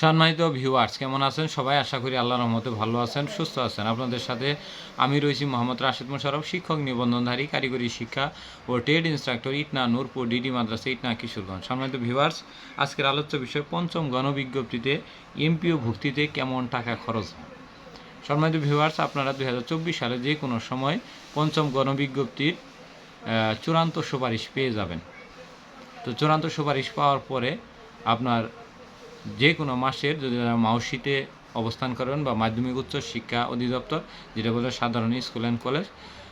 সম্মানিত ভিউয়ার্স কেমন আছেন? সবাই আশা করি আল্লাহর রহমতে ভালো আছেন, সুস্থ আছেন। আপনাদের সাথে আমি রয়েছি মোহাম্মদ রাশেদ মোশারফ, শিক্ষক, নিবন্ধনধারী, কারিগরি শিক্ষা ও ট্রেড ইনস্ট্রাক্টর ইটনা নূরপুর, ডিডি মাদ্রাসা, ইটনা কিশোরগঞ্জ। সম্মানিত ভিউয়ার্স আজকের আলোচ্য বিষয়, পঞ্চম গণবিজ্ঞপ্তিতে এমপিও ভুক্তিতে কেমন টাকা খরচ হয়? সম্মানিত ভিউয়ার্স আপনারা দু হাজার চব্বিশ সালে যে কোনো সময় পঞ্চম গণবিজ্ঞপ্তির চূড়ান্ত সুপারিশ পেয়ে যাবেন। তো চূড়ান্ত সুপারিশ পাওয়ার পরে আপনার যে কোনো মাসের যদি তারা মাউসিতে অবস্থান করেন বা মাধ্যমিক উচ্চ শিক্ষা অধিদপ্তর, যেটা বলে সাধারণ স্কুল অ্যান্ড কলেজ,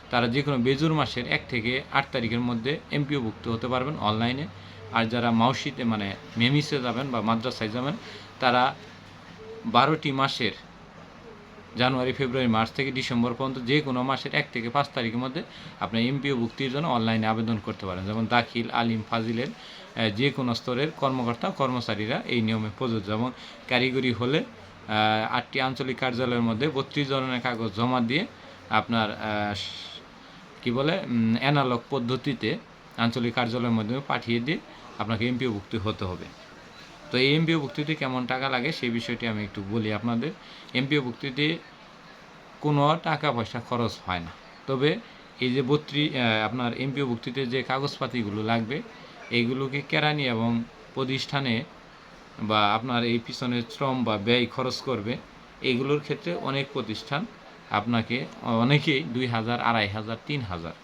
তারা যে কোনো বেজুর মাসের এক থেকে আট তারিখের মধ্যে এমপিওভুক্ত হতে পারবেন অনলাইনে। আর যারা মাউসিতে মানে মেমিসে যাবেন বা মাদ্রাসায় যাবেন, তারা বারোটি মাসের জানুয়ারি, ফেব্রুয়ারি, মার্চ থেকে ডিসেম্বর পর্যন্ত যে কোনো মাসের এক থেকে পাঁচ তারিখের মধ্যে আপনি এমপিও ভুক্তির জন্য অনলাইনে আবেদন করতে পারেন। যেমন দাখিল, আলিম, ফাজিলের যে কোনো স্তরের কর্মকর্তা কর্মচারীরা এই নিয়মে প্রযোজ্য। যেমন কারিগরি হলে আটটি আঞ্চলিক কার্যালয়ের মধ্যে বত্রিশ ধরনের কাগজ জমা দিয়ে আপনার কি বলে অ্যানালগ পদ্ধতিতে আঞ্চলিক কার্যালয়ের মাধ্যমে পাঠিয়ে দিয়ে আপনাকে এমপিও ভুক্তি হতে হবে। তো এই এমপিও ভুক্তিতে কেমন টাকা লাগে সেই বিষয়টি আমি একটু বলি আপনাদের। এমপিও ভুক্তিতে কোনো টাকা পয়সা খরচ হয় না। তবে এই যে বত্রি আপনার এমপিও ভুক্তিতে যে কাগজপাতিগুলো লাগবে এইগুলোকে কেরানি এবং প্রতিষ্ঠানে বা আপনার এই পিছনে শ্রম বা ব্যয় খরচ করবে এইগুলোর ক্ষেত্রে অনেক প্রতিষ্ঠান আপনাকে অনেকেই দুই হাজার, আড়াই হাজার, তিন হাজার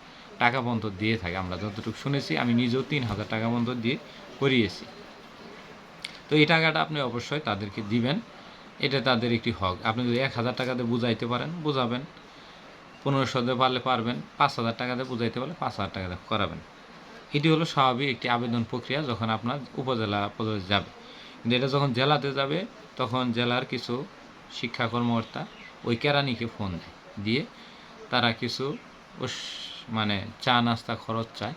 টাকা পর্যন্ত দিয়ে থাকে। আমরা যতটুকু শুনেছি, আমি নিজেও তিন হাজার টাকা পর্যন্ত দিয়ে করিয়েছি। তো এই টাকাটা আপনি অবশ্যই তাদেরকে দিবেন। এটা তাদের একটি হক। আপনি যদি এক হাজার টাকাতে বুঝাইতে পারেন, বুঝাবেন। পনেরোশো দিয়ে পারলে পারবেন, পাঁচ হাজার টাকাতে বুঝাইতে পারলে পাঁচ হাজার টাকাতে করাবেন। এটি হলো স্বাভাবিক একটি আবেদন প্রক্রিয়া যখন আপনার উপজেলা পর্যায়ে যাবে। কিন্তু এটা যখন জেলাতে যাবে, তখন জেলার কিছু শিক্ষা কর্মকর্তা ওই কেরানিকে ফোন দেয় দিয়ে তারা কিছু মানে চা নাস্তা খরচ চায়।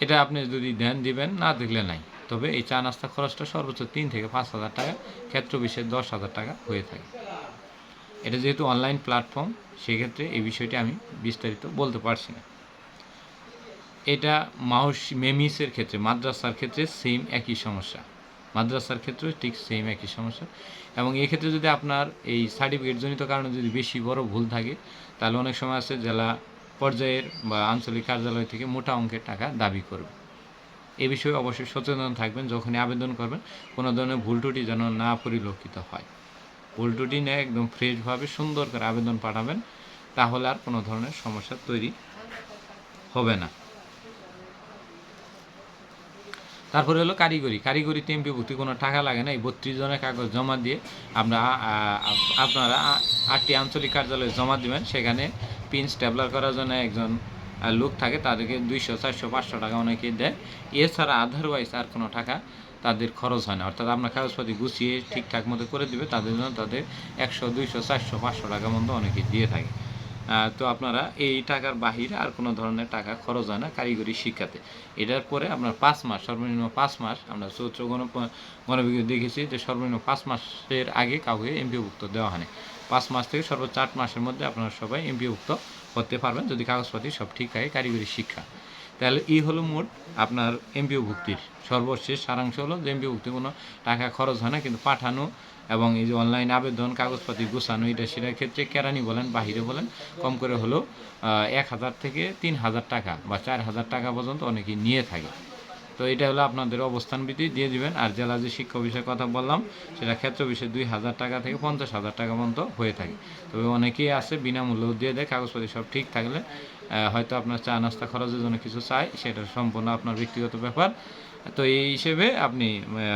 এটা আপনি যদি দেন, দিবেন, না দেখলে নাই। তবে এই চা নাস্তা খরচটা সর্বোচ্চ তিন থেকে পাঁচ হাজার টাকা, ক্ষেত্র বিশেষ দশ হাজার টাকা হয়ে থাকে। এটা যেহেতু অনলাইন প্ল্যাটফর্ম সেক্ষেত্রে এই বিষয়টি আমি বিস্তারিত বলতে পারছি না। এটা মাউস, মেমিসের ক্ষেত্রে, মাদ্রাসার ক্ষেত্রে সেম একই সমস্যা। মাদ্রাসার ক্ষেত্রেও ঠিক সেম একই সমস্যা। এবং এক্ষেত্রে যদি আপনার এই সার্টিফিকেটজনিত কারণে যদি বেশি বড় ভুল থাকে, তাহলে অনেক সময় আছে জেলা পর্যায়ের বা আঞ্চলিক কার্যালয় থেকে মোটা অঙ্কের টাকা দাবি করবে। এ বিষয়ে অবশ্যই সচেতন থাকবেন যখনই আবেদন করবেন। কোনো ধরনের ভুল ত্রুটি যেন না পরিলক্ষিত হয়। ভুল ত্রুটি নিয়ে একদম ফ্রেশভাবে সুন্দর করে আবেদন পাঠাবেন, তাহলে আর কোনো ধরনের সমস্যা তৈরি হবে না। তারপরে হলো কারিগরি। কারিগরিতে এমপিভুক্তি কোনো টাকা লাগে না। এই বত্রিশ জনের কাগজ জমা দিয়ে আমরা আপনারা আটটি আঞ্চলিক কার্যালয়ে জমা দিবেন। সেখানে পিন স্টেবলার করার জন্য একজন লোক থাকে তাদেরকে দুইশো, চারশো, পাঁচশো টাকা অনেকেই দেয়। এছাড়া আদারওয়াইজ আর কোনো টাকা তাদের খরচ হয় না। অর্থাৎ আপনার কাগজপাতি গুছিয়ে ঠিকঠাক মতো করে দিবে, তাদের জন্য তাদের একশো, দুইশো, চারশো, পাঁচশো টাকা মতো অনেকেই দিয়ে থাকে। তো আপনারা এই টাকার বাহিরে আর কোনো ধরনের টাকা খরচ হয় না কারিগরি শিক্ষাতে। এটার পরে আপনার পাঁচ মাস, সর্বনিম্ন পাঁচ মাস আমরা চৌত্র গণ গণবিজ্ঞ দেখেছি যে সর্বনিম্ন পাঁচ মাসের আগে কাউকে এমপিভুক্ত দেওয়া হয়নি পাঁচ মাস থেকে সর্বোচ্চ আট মাসের মধ্যে আপনারা সবাই এমপিভুক্ত হতে পারবেন। যদি কাগজপাতি সব ঠিক থাকে, কারিগরি শিক্ষা। তাহলে এই হলো মোট আপনার এমপিও ভুক্তির সর্বশেষ সারাংশ হলো যে এমপিও ভুক্তি কোনো টাকা খরচ হয় না, কিন্তু পাঠানো এবং এই যে অনলাইন আবেদন, কাগজপাতি গোছানো, এটা সেটার ক্ষেত্রে কেরানি বলেন, বাহিরে বলেন, কম করে হলেও এক হাজার থেকে তিন হাজার টাকা বা চার হাজার টাকা পর্যন্ত অনেকেই নিয়ে থাকে। তো এটা হলো আপনাদের অবস্থান ভিত্তি দিয়ে দিবেন। আর জেলা যে শিক্ষা বিষয়ে কথা বললাম, সেটা ক্ষেত্র বিষয়ে দুই হাজার টাকা থেকে পঞ্চাশ হাজার টাকা পর্যন্ত হয়ে থাকে। তবে অনেকেই আছে, বিনামূল্যেও দিয়ে দেয়, কাগজপত্র সব ঠিক থাকলে হয়তো আপনার চা নাস্তা খরচের জন্য কিছু চাই, সেটা সম্পূর্ণ আপনার ব্যক্তিগত ব্যাপার। তো এই হিসেবে আপনি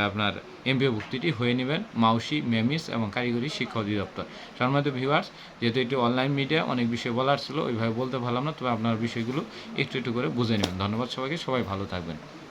আপনার এমপিও ভুক্তিটি হয়ে নেবেন, মাউসি মেমিস এবং কারিগরি শিক্ষা অধিদপ্তর। সম্মানিত ভিউয়ার্স যেহেতু এটি অনলাইন মিডিয়া অনেক বিষয় বলার ছিল, ওইভাবে বলতে পারলাম না, তবে আপনার বিষয়গুলো একটু একটু করে বুঝে নেবেন। ধন্যবাদ সবাইকে, সবাই ভালো থাকবেন।